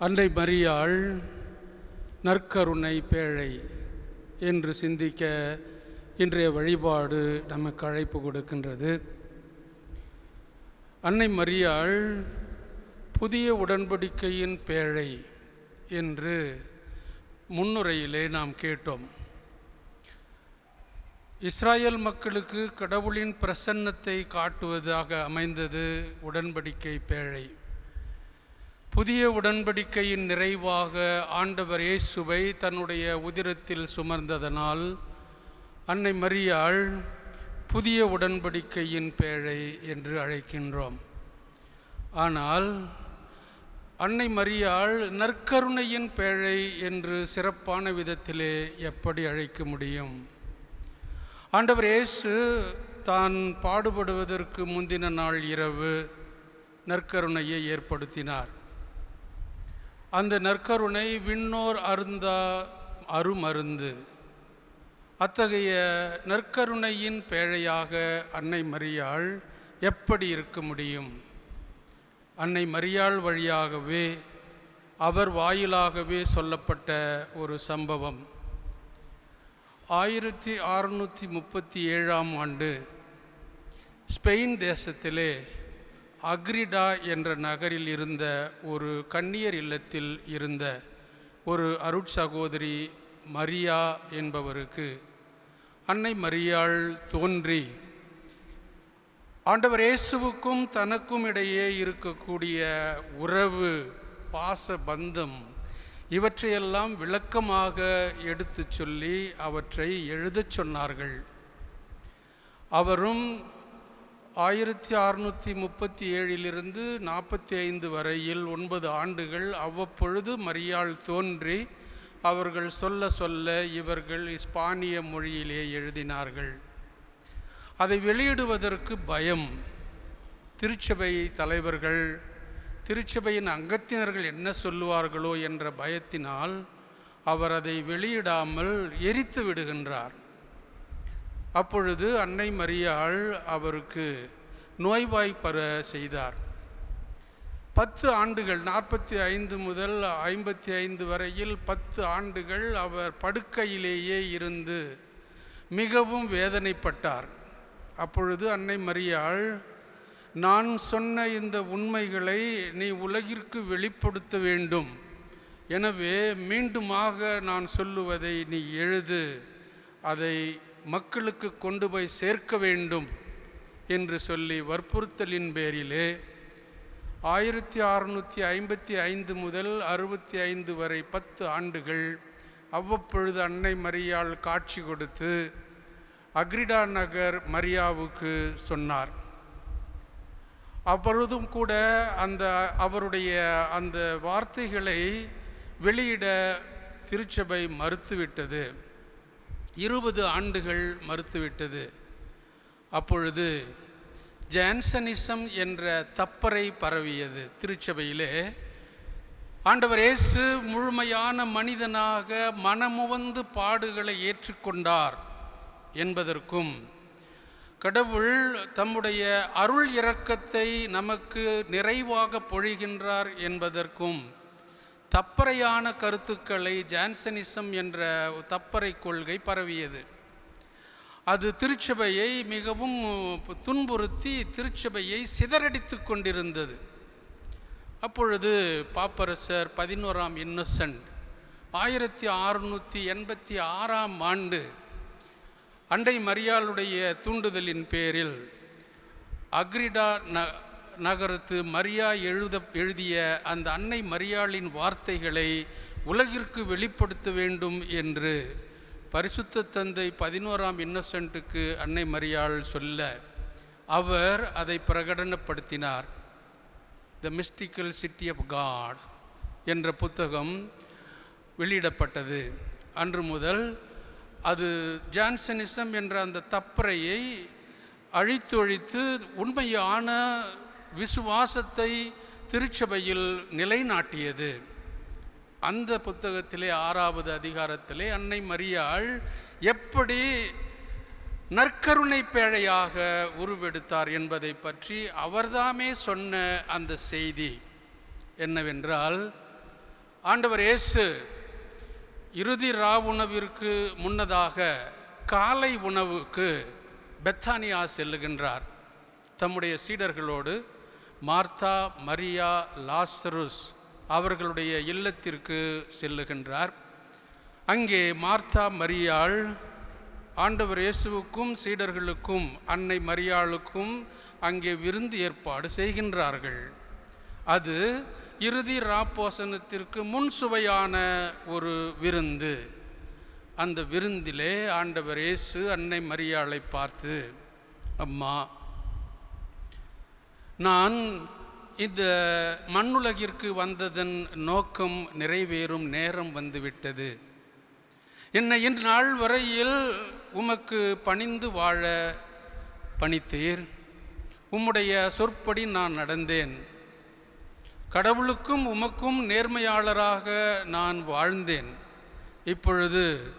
அன்னை மரியாள் நற்கருணை பேழை என்று சிந்திக்க இன்றைய வழிபாடு நமக்கு அழைப்பு கொடுக்கின்றது. அன்னை மரியாள் புதிய உடன்படிக்கையின் பேழை என்று முன்னுரையிலே நாம் கேட்டோம். இஸ்ராயல் மக்களுக்கு கடவுளின் பிரசன்னத்தை காட்டுவதாக அமைந்தது உடன்படிக்கை பேழை. புதிய உடன்படிக்கையின் நிறைவாக ஆண்டவர் இயேசுவை தன்னுடைய உதிரத்தில் சுமர்ந்ததனால் அன்னை மரியாள் புதிய உடன்படிக்கையின் பேழை என்று அழைக்கின்றோம். ஆனால் அன்னை மரியாள் நற்கருணையின் பேழை என்று சிறப்பான விதத்திலே எப்படி அழைக்க முடியும்? ஆண்டவர் இயேசு தான் பாடுபடுவதற்கு முந்தின நாள் இரவு நற்கருணையை ஏற்படுத்தினார். அந்த நற்கருணை விண்ணோர் அருந்தா அருமருந்து. அத்தகைய நற்கருணையின் பேழையாக அன்னை மரியாள் எப்படி இருக்க முடியும்? அன்னை மரியாள் வழியாகவே அவர் வாயிலாகவே சொல்லப்பட்ட ஒரு சம்பவம். ஆயிரத்தி அறுநூற்றி முப்பத்தி ஏழாம் ஆண்டு ஸ்பெயின் தேசத்திலே அக்ரிடா என்ற நகரில் இருந்த ஒரு கன்னியர் இல்லத்தில் இருந்த ஒரு அருட்சகோதரி மரியா என்பவருக்கு அன்னை மரியாள் தோன்றி ஆண்டவர் இயேசுவுக்கும் தனக்கும் இடையே இருக்கக்கூடிய உறவு பாச பந்தம் இவற்றையெல்லாம் விளக்கமாக எடுத்து சொல்லி அவற்றை எழுதச் சொன்னார்கள். அவரும் ஆயிரத்தி அறுநூற்றி முப்பத்தி ஏழிலிருந்து நாற்பத்தி ஐந்து வரையில் ஒன்பது ஆண்டுகள் அவ்வப்பொழுது மரியாள் தோன்றி அவர்கள் சொல்ல சொல்ல இவர்கள் இஸ்பானிய மொழியிலே எழுதினார்கள். அதை வெளியிடுவதற்கு பயம். திருச்சபை தலைவர்கள் திருச்சபையின் அங்கத்தினர்கள் என்ன சொல்லுவார்களோ என்ற பயத்தினால் அவர் அதை வெளியிடாமல் எரித்து விடுகின்றார். அப்பொழுது அன்னை மரியாள் அவருக்கு நோய்வாய்ப்பற செய்தார். பத்து ஆண்டுகள் நாற்பத்தி ஐந்து முதல் ஐம்பத்தி ஐந்து வரையில் பத்து ஆண்டுகள் அவர் படுக்கையிலேயே இருந்து மிகவும் வேதனைப்பட்டார். அப்பொழுது அன்னை மரியாள் நான் சொன்ன இந்த உண்மைகளை நீ உலகிற்கு வெளிப்படுத்த வேண்டும். எனவே மீண்டுமாக நான் சொல்லுவதை நீ எழுது. அதை மக்களுக்கு கொண்டு போய் சேர்க்க வேண்டும் என்று சொல்லி வற்புறுத்தலின் பேரிலே ஆயிரத்தி அறுநூற்றி ஐம்பத்தி ஐந்து முதல் அறுபத்தி ஐந்து வரை பத்து ஆண்டுகள் அவ்வப்பொழுது அன்னை மரியாள் காட்சி கொடுத்து அக்ரிடா நகர் மரியாவுக்கு சொன்னார். அப்பொழுதும் கூட அந்த அவருடைய அந்த வார்த்தைகளை வெளியிட திருச்சபை மறுத்துவிட்டது. இருபது ஆண்டுகள் மறுத்துவிட்டது. அப்பொழுது ஜான்சனிசம் என்ற தப்பறை பரவியது திருச்சபையிலே. ஆண்டவர் இயேசு முழுமையான மனிதனாக மனமுவந்து பாடுகளை ஏற்றுக்கொண்டார் என்பதற்கும் கடவுள் தம்முடைய அருள் இரக்கத்தை நமக்கு நிறைவாக பொழிகின்றார் என்பதற்கும் தப்பறையான கருத்துக்களை ஜான்சனிசம் என்ற தப்பறை கொள்கை பரவியது. அது திருச்சபையை மிகவும் துன்புறுத்தி திருச்சபையை சிதறடித்து கொண்டிருந்தது. அப்பொழுது பாப்பரசர் பதினோராம் இன்னசென்ட் ஆயிரத்தி அறுநூற்றி எண்பத்தி ஆறாம் ஆண்டு அண்டை மரியாளுடைய தூண்டுதலின் பேரில் அக்ரிடா ந நகரத்து மரியா எழுத எழுதிய அந்த அன்னை மரியாளின் வார்த்தைகளை உலகிற்கு வெளிப்படுத்த வேண்டும் என்று பரிசுத்த தந்தை பதினோராம் இன்னசென்ட்டுக்கு அன்னை மரியாள் சொல்ல அவர் அதை பிரகடனப்படுத்தினார். The mystical city of God என்ற புத்தகம் வெளியிடப்பட்டது. அன்று முதல் அது ஜான்சனிசம் என்ற அந்த தப்பறையை அழித்தொழித்து உண்மையான விசுவாசத்தை திருச்சபையில் நிலைநாட்டியது. அந்த புத்தகத்திலே ஆறாவது அதிகாரத்திலே அன்னை மரியாள் எப்படி நற்கருணை பேழையாக உருவெடுத்தார் என்பதை பற்றி அவர்தாமே சொன்ன அந்த செய்தி என்னவென்றால் ஆண்டவர் இயேசு இறுதி ராவுணவிற்கு முன்னதாக காலை உணவுக்கு பெத்தானியா செல்லுகின்றார். தம்முடைய சீடர்களோடு மார்த்தா மரியா லாசருஸ் அவர்களுடைய இல்லத்திற்கு செல்லுகின்றார். அங்கே மார்த்தா மரியாள் ஆண்டவர் இயேசுவுக்கும் சீடர்களுக்கும் அன்னை மரியாளுக்கும் அங்கே விருந்து ஏற்பாடு செய்கின்றார்கள். அது இறுதி ராப்போசனத்திற்கு முன் சுவையான ஒரு விருந்து. அந்த விருந்திலே ஆண்டவர் இயேசு அன்னை மரியாளை பார்த்து அம்மா நான் இந்த மண்ணுலகிற்கு வந்ததன் நோக்கம் நிறைவேறும் நேரம் வந்துவிட்டது. என்னை இன்று நாள் வரையில் உமக்கு பணிந்து வாழ பணித்தீர். உம்முடைய சொற்படி நான் நடந்தேன். கடவுளுக்கும் உமக்கும் நேர்மையாளராக நான் வாழ்ந்தேன். இப்பொழுது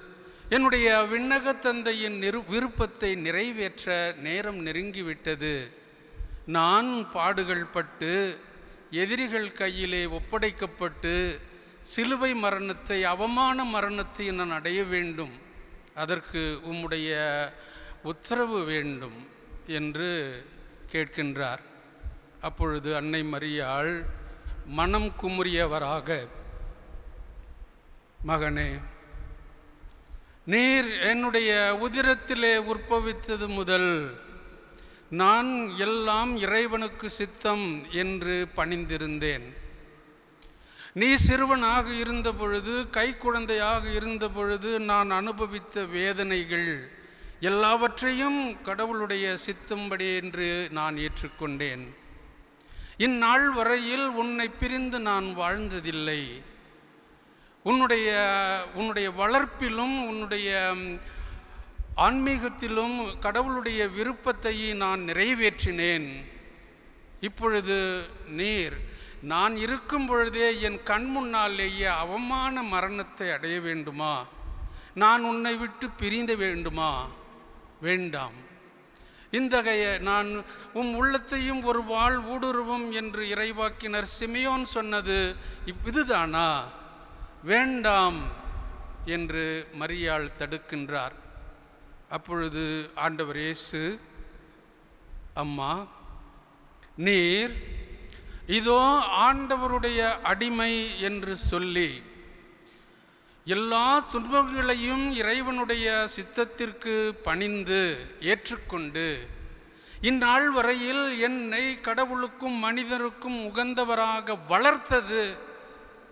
என்னுடைய விண்ணகத்தந்தையின் நிரு விருப்பத்தை நிறைவேற்ற நேரம் நெருங்கிவிட்டது. நான் பாடுகள் பட்டு எதிரிகள் கையிலே ஒப்படைக்கப்பட்டு சிலுவை மரணத்தை அவமான மரணத்தை நான் அடைய வேண்டும். அதற்கு உம்முடைய உத்தரவு வேண்டும் என்று கேட்கின்றார். அப்பொழுது அன்னை மரியாள் மனம் குமுறியவராக மகனே நீர் என்னுடைய உதிரத்திலே உற்பவித்தது முதல் நான் எல்லாம் இறைவனுக்கு சித்தம் என்று பணிந்திருந்தேன். நீ சிறுவனாக இருந்த பொழுது கை குழந்தையாக இருந்த பொழுது நான் அனுபவித்த வேதனைகள் எல்லாவற்றையும் கடவுளுடைய சித்தம்படி என்று நான் ஏற்றுக்கொண்டேன். இந்நாள் வரையில் உன்னை பிரிந்து நான் வாழ்ந்ததில்லை. உன்னுடைய உன்னுடைய வளர்ப்பிலும் உன்னுடைய ஆன்மீகத்திலும் கடவுளுடைய விருப்பத்தை நான் நிறைவேற்றினேன். இப்பொழுது நீர் நான் இருக்கும் பொழுதே என் கண் முன்னாலேயே அவமான மரணத்தை அடைய வேண்டுமா? நான் உன்னை விட்டு பிரிந்த வேண்டுமா? வேண்டாம். இந்தகைய நான் உம் உள்ளத்தையும் ஒரு வாழ் ஊடுருவும் என்று இறைவாக்கினர் சிமியோன் சொன்னது இப் இதுதானா? வேண்டாம் என்று மரியாள் தடுக்கின்றார். அப்பொழுது ஆண்டவர் இயேசு அம்மா நீர் இதோ ஆண்டவருடைய அடிமை என்று சொல்லி எல்லா துன்பங்களையும் இறைவனுடைய சித்தத்திற்கு பணிந்து ஏற்றுக்கொண்டு இந்நாள் வரையில் என்னை கடவுளுக்கும் மனிதருக்கும் உகந்தவராக வளர்த்தது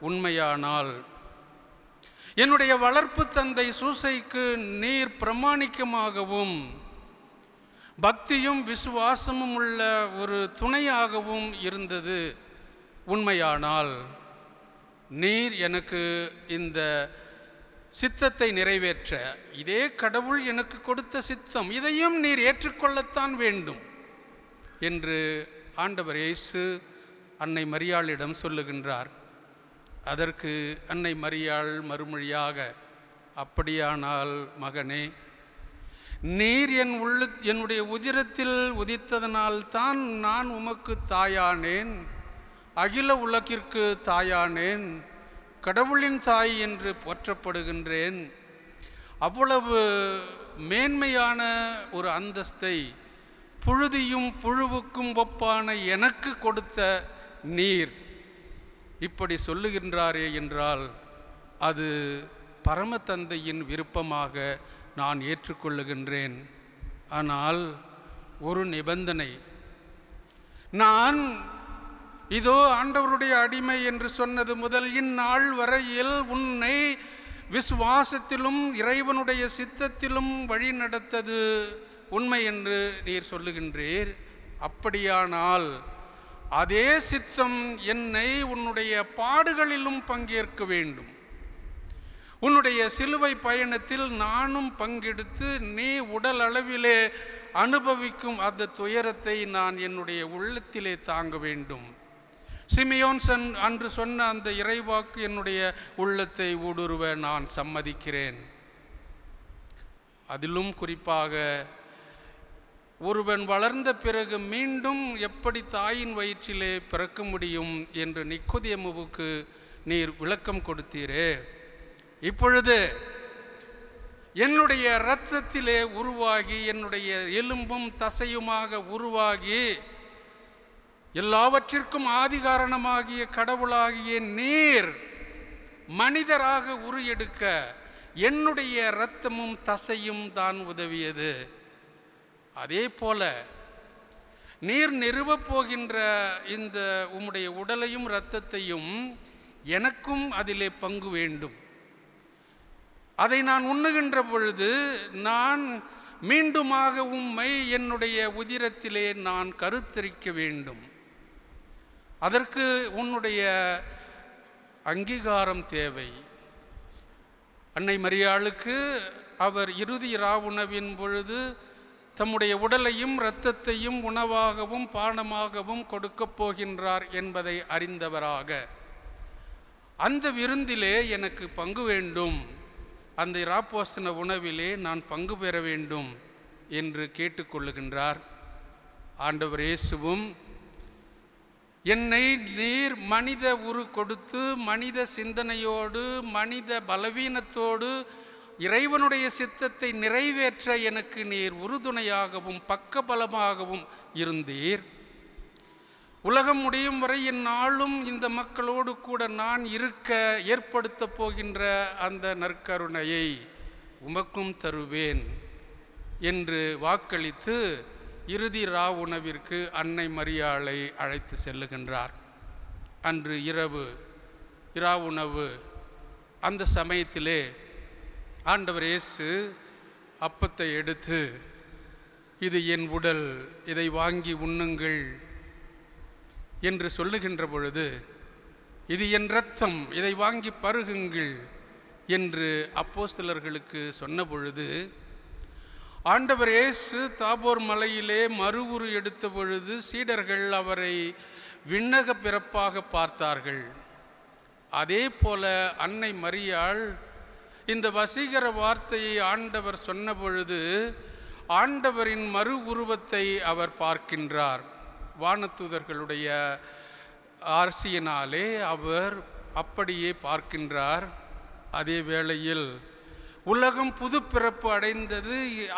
உண்மையானால் என்னுடைய வளர்ப்பு தந்தை சூசைக்கு நீர் பிரமாணிக்கமாகவும் பக்தியும் விசுவாசமும் உள்ள ஒரு துணையாகவும் இருந்தது. உண்மையானால் நீர் எனக்கு இந்த சித்தத்தை நிறைவேற்ற இதே கடவுள் எனக்கு கொடுத்த சித்தம் இதையும் நீர் ஏற்றுக்கொள்ளத்தான் வேண்டும் என்று ஆண்டவர் இயேசு அன்னை மரியாளிடம் சொல்லுகின்றார். அதற்கு அன்னை மரியாள் மறுமொழியாக அப்படியானால் மகனே நீர் என் உள்ள என்னுடைய உதிரத்தில் உதித்ததனால் தான் நான் உமக்கு தாயானேன். அகில உலகிற்கு தாயானேன். கடவுளின் தாய் என்று போற்றப்படுகின்றேன். அவ்வளவு மேன்மையான ஒரு அந்தஸ்தை புழுதியும் புழுவுக்கும் ஒப்பான எனக்கு கொடுத்த நீர். இப்படி சொல்லுகின்றாரே என்றால் அது பரமதந்தையின் விருப்பமாக நான் ஏற்றுக்கொள்ளுகின்றேன். ஆனால் ஒரு நிபந்தனை. நான் இதோ ஆண்டவருடைய அடிமை என்று சொன்னது முதல் இந்நாள் வரையில் உன்னை விசுவாசத்திலும் இறைவனுடைய சித்தத்திலும் வழி நடத்தது உண்மை என்று நீர் சொல்லுகின்றீர். அப்படியானால் அதே சித்தம் என்னை உன்னுடைய பாடுகளிலும் பங்கேற்க வேண்டும். உன்னுடைய சிலுவை பயணத்தில் நானும் பங்கெடுத்து நீ உடல் அளவிலே அனுபவிக்கும் அந்த துயரத்தை நான் என்னுடைய உள்ளத்திலே தாங்க வேண்டும். சிமியோன் சன் அன்று சொன்ன அந்த இறைவாக்கு என்னுடைய உள்ளத்தை ஊடுருவ நான் சம்மதிக்கிறேன். அதிலும் குறிப்பாக ஒருவன் வளர்ந்த பிறகு மீண்டும் எப்படி தாயின் வயிற்றிலே பிறக்க முடியும் என்று நிக்குதியமுவுக்கு நீர் விளக்கம் கொடுத்தீரே. இப்பொழுது என்னுடைய இரத்தத்திலே உருவாகி என்னுடைய எலும்பும் தசையுமாக உருவாகி எல்லாவற்றிற்கும் ஆதிகாரணமாகிய கடவுளாகிய நீர் மனிதராக உரு எடுக்க என்னுடைய இரத்தமும் தசையும் தான் உதவியது. அதே போல நீர் நிறுவப் போகின்ற இந்த உம்முடைய உடலையும் இரத்தத்தையும் எனக்கும் அதிலே பங்கு வேண்டும். அதை நான் உண்ணுகின்ற பொழுது நான் மீண்டுமாக உம்மை என்னுடைய உதிரத்திலே நான் கருத்தரிக்க வேண்டும். அதற்கு உன்னுடைய அங்கீகாரம் தேவை. அன்னை மரியாளுக்கு அவர் இறுதி ராவுணவின் பொழுது தம்முடைய உடலையும் இரத்தத்தையும் உணவாகவும் பானமாகவும் கொடுக்கப் போகின்றார் என்பதை அறிந்தவராக. அந்த விருந்திலே எனக்கு பங்கு வேண்டும். அந்த இராப்போசன உணவிலே நான் பங்கு பெற வேண்டும் என்று கேட்டுக்கொள்ளுகின்றார் ஆண்டவர் இயேசுவும் என்னை நீர் மனித உரு கொடுத்து மனித சிந்தனையோடு மனித பலவீனத்தோடு இறைவனுடைய சித்தத்தை நிறைவேற்ற எனக்கு நீர் உறுதுணையாகவும் பக்கபலமாகவும் இருந்தீர். உலகம் முடியும் வரை என் நாளும் இந்த மக்களோடு கூட நான் இருக்க ஏற்படுத்தப் போகின்ற அந்த நற்கருணையை உமக்கும் தருவேன் என்று வாக்களித்து இறுதி ரா உணவிற்கு அன்னை மரியாளை அழைத்து செல்லுகின்றார். அன்று இரவு இரா உணவு அந்த சமயத்திலே ஆண்டவர் இயேசு அப்பத்தை எடுத்து இது என் உடல் இதை வாங்கி உண்ணுங்கள் என்று சொல்லுகின்ற பொழுது இது என் ரத்தம் இதை வாங்கி பருகுங்கள் என்று அப்போஸ்தலர்களுக்கு சொன்ன பொழுது ஆண்டவர் இயேசு தாபோர் மலையிலே மறுவுரு எடுத்த பொழுது சீடர்கள் அவரை விண்ணக பிறப்பாக பார்த்தார்கள். அதே போல அன்னை மரியாள் இந்த வசீகர வார்த்தையை ஆண்டவர் சொன்ன பொழுது ஆண்டவரின் மறு உருவத்தை அவர் பார்க்கின்றார். வானதூதர்களுடைய அரசியனாலே அவர் அப்படியே பார்க்கின்றார். அதே வேளையில் உலகம் புதுப்பிறப்பு அடைந்தது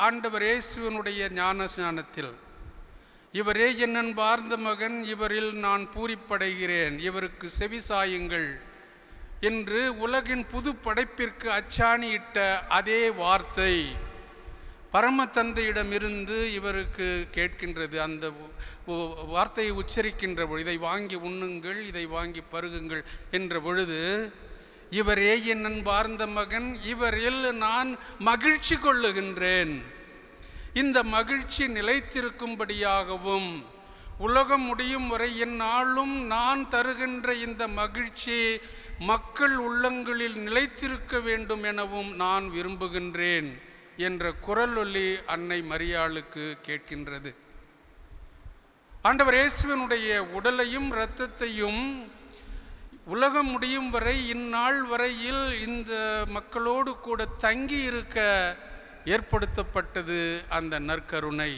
ஆண்டவர் இயேசுவனுடைய ஞான ஸ்நானத்தில் இவரே என்னன் பார்ந்த மகன் இவரில் நான் பூரிப்படைகிறேன். இவருக்கு செவி சாயுங்கள். என்று உலகின் புது படைப்பிற்கு அச்சாணியிட்ட அதே வார்த்தை பரமதந்தையிடமிருந்து இவருக்கு கேட்கின்றது. அந்த வார்த்தையை உச்சரிக்கின்ற பொழுது இதை வாங்கி உண்ணுங்கள் இதை வாங்கி பருகுங்கள் என்ற பொழுது இவரே என் அன்பார்ந்த மகன் இவரில் நான் மகிழ்ச்சி கொள்ளுகின்றேன். இந்த மகிழ்ச்சி நிலைத்திருக்கும்படியாகவும் உலகம் முடியும் வரை இந்நாளும் நான் தருகின்ற இந்த மகிழ்ச்சி மக்கள் உள்ளங்களில் நிலைத்திருக்க வேண்டும் எனவும் நான் விரும்புகின்றேன் என்ற குரலொலி அன்னை மரியாளுக்கு கேட்கின்றது. ஆண்டவர் இயேசுவனுடைய உடலையும் இரத்தத்தையும் உலகம் முடியும் வரை இந்நாள் வரையில் இந்த மக்களோடு கூட தங்கி இருக்க ஏற்படுத்தப்பட்டது அந்த நற்கருணை.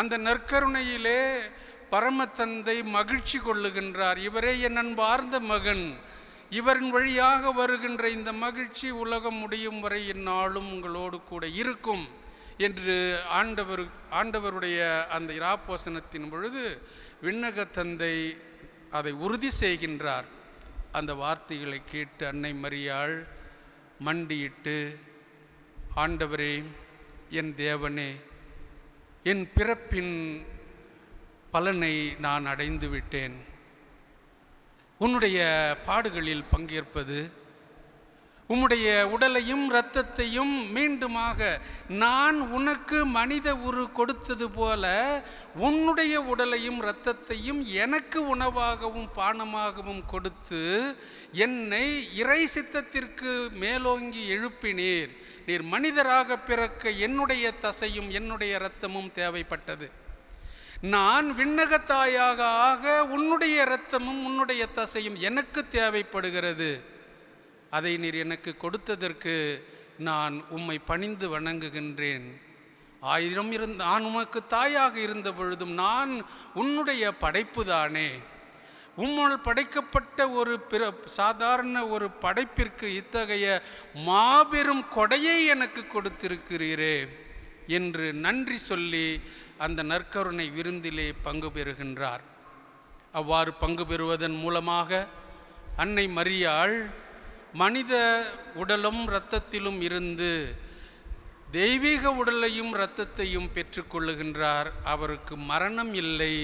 அந்த நற்கருணையிலே பரமத்தந்தை மகிழ்ச்சி கொள்ளுகின்றார். இவரே என் அன்பார்ந்த மகன். இவரின் வழியாக வருகின்ற இந்த மகிழ்ச்சி உலகம் முடியும் வரை இந்நாளும் உங்களோடு கூட இருக்கும் என்று ஆண்டவர் ஆண்டவருடைய அந்த இராப்போசனத்தின் பொழுது விண்ணக தந்தை அதை உறுதி செய்கின்றார். அந்த வார்த்தைகளை கேட்டு அன்னை மரியாள் மண்டியிட்டு ஆண்டவரே என் தேவனே என் பிறப்பின் பலனை நான் அடைந்து விட்டேன். உன்னுடைய பாடுகளில் பங்கேற்பது உம்முடைய உடலையும் இரத்தத்தையும் மீண்டுமாக நான் உனக்கு மனித உரு கொடுத்தது போல உன்னுடைய உடலையும் இரத்தத்தையும் எனக்கு உணவாகவும் பானமாகவும் கொடுத்து என்னை இறை சித்தத்திற்கு மேலோங்கி எழுப்பினீர். நீர் மனிதராக பிறக்க என்னுடைய தசையும் என்னுடைய இரத்தமும் தேவைப்பட்டது. நான் விண்ணகத்தாயாக ஆக உன்னுடைய இரத்தமும் உன்னுடைய தசையும் எனக்கு தேவைப்படுகிறது. அதை நீர் எனக்கு கொடுத்ததற்கு நான் உம்மை பணிந்து வணங்குகின்றேன். ஆயிரம் இருந்த நான் உமக்கு தாயாக இருந்த பொழுதும் நான் உன்னுடைய படைப்பு தானே உம்மால் படைக்கப்பட்ட ஒரு பிற சாதாரண ஒரு படைப்பிற்கு இத்தகைய மாபெரும் கொடையை எனக்கு கொடுத்திருக்கிறீரே என்று நன்றி சொல்லி அந்த நற்கருணை விருந்திலே பங்கு பெறுகின்றார். அவ்வாறு பங்கு பெறுவதன் மூலமாக அன்னை மரியாள் மனித உடலும் இரத்தத்திலும் இருந்து தெய்வீக உடலையும் இரத்தத்தையும் பெற்றுக்கொள்ளுகின்றார் அவருக்கு மரணம் இல்லை.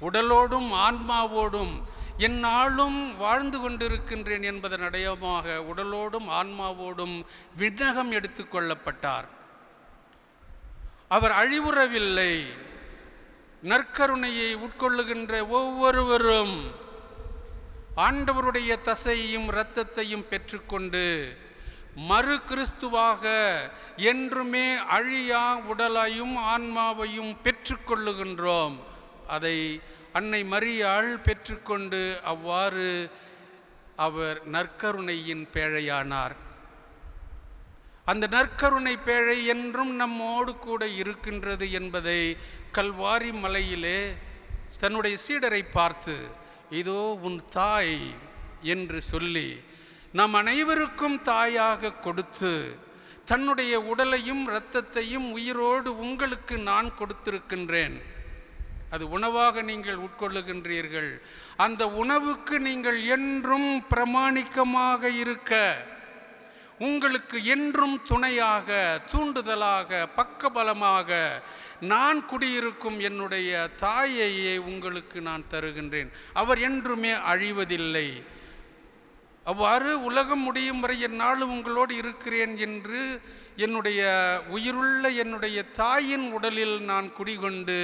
உடலோடும் ஆன்மாவோடும் என்னாலும் வாழ்ந்து கொண்டிருக்கின்றேன் என்பதன் அடையமாக உடலோடும் ஆன்மாவோடும் விண்ணகம் எடுத்துக்கொள்ளப்பட்டார் அவர் அழிவுறவில்லை. நற்கருணையை உட்கொள்ளுகின்ற ஒவ்வொருவரும் ஆண்டவருடைய தசையையும் இரத்தத்தையும் பெற்றுக்கொண்டு மறு கிறிஸ்துவாக என்றுமே அழியா உடலையும் ஆன்மாவையும் பெற்றுக்கொள்ளுகின்றோம். அதை அன்னை மரியாள் பெற்றுக்கொண்டு அவ்வாறு அவர் நற்கருணையின் பேழையானார். அந்த நற்கருணை பேழை என்றும் நம்மோடு கூட இருக்கின்றது என்பதை கல்வாரி மலையிலே தன்னுடைய சீடரை பார்த்து இதோ உன் தாய் என்று சொல்லி நம் அனைவருக்கும் தாயாக கொடுத்து தன்னுடைய உடலையும் இரத்தத்தையும் உயிரோடு உங்களுக்கு நான் கொடுத்திருக்கின்றேன். அது உணவாக நீங்கள் உட்கொள்ளுகின்றீர்கள். அந்த உணவுக்கு நீங்கள் என்றும் பிரமாணிக்கமாக இருக்க உங்களுக்கு என்றும் துணையாக தூண்டுதலாக பக்கபலமாக நான் குடியிருக்கும் என்னுடைய தாயையே உங்களுக்கு நான் தருகின்றேன். அவர் என்றுமே அழிவதில்லை. அவ்வாறு உலகம் முடியும் வரை என்னாலும் உங்களோடு இருக்கிறேன் என்று என்னுடைய உயிருள்ள என்னுடைய தாயின் உடலில் நான் குடிகொண்டு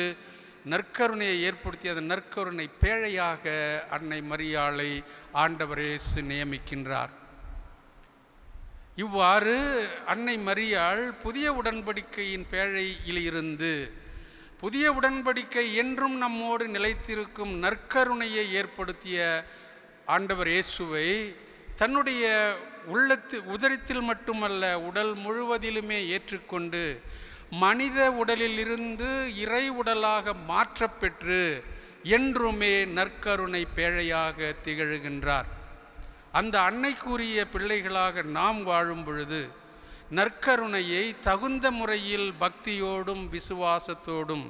நற்கருணையை ஏற்படுத்தி அந்த நற்கருணை பேழையாக அன்னை மரியாளை ஆண்டவரேசு நியமிக்கின்றார். இவ்வாறு அன்னை மரியாள் புதிய உடன்படிக்கையின் பேழையிலிருந்து புதிய உடன்படிக்கை என்றும் நம்மோடு நிலைத்திருக்கும் நற்கருணையை ஏற்படுத்திய ஆண்டவர் இயேசுவை தன்னுடைய உள்ளத்து உதரத்தில் மட்டுமல்ல உடல் முழுவதிலுமே ஏற்றுக்கொண்டு மனித உடலிலிருந்து இறை உடலாக மாற்றப்பெற்று என்றுமே நற்கருணை பேழையாக திகழ்கின்றார். அந்த அன்னைக்குரிய பிள்ளைகளாக நாம் வாழும் பொழுது நற்கருணையை தகுந்த முறையில் பக்தியோடும் விசுவாசத்தோடும்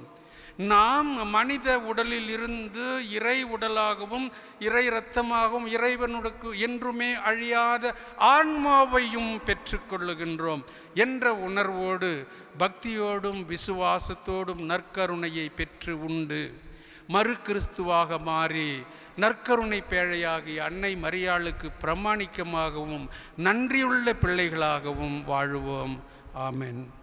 நாம் மனித உடலில் இருந்து இறை உடலாகவும் இறை இரத்தமாகவும் இறைவனுக்கு என்றுமே அழியாத ஆன்மாவையும் பெற்றுக்கொள்ளுகின்றோம் என்ற உணர்வோடு பக்தியோடும் விசுவாசத்தோடும் நற்கருணையை பெற்று உண்டு. மறு கிறிஸ்துவாக மாறி நற்கருணை பேழையாகிய அன்னை மரியாளுக்கு பிரமாணிக்கமாகவும் நன்றியுள்ள பிள்ளைகளாகவும் வாழுவோம். ஆமென்.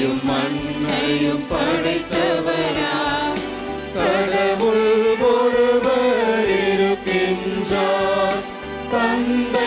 വാനത്തെയും മണ്ണയും പടൈത്തവരാ കട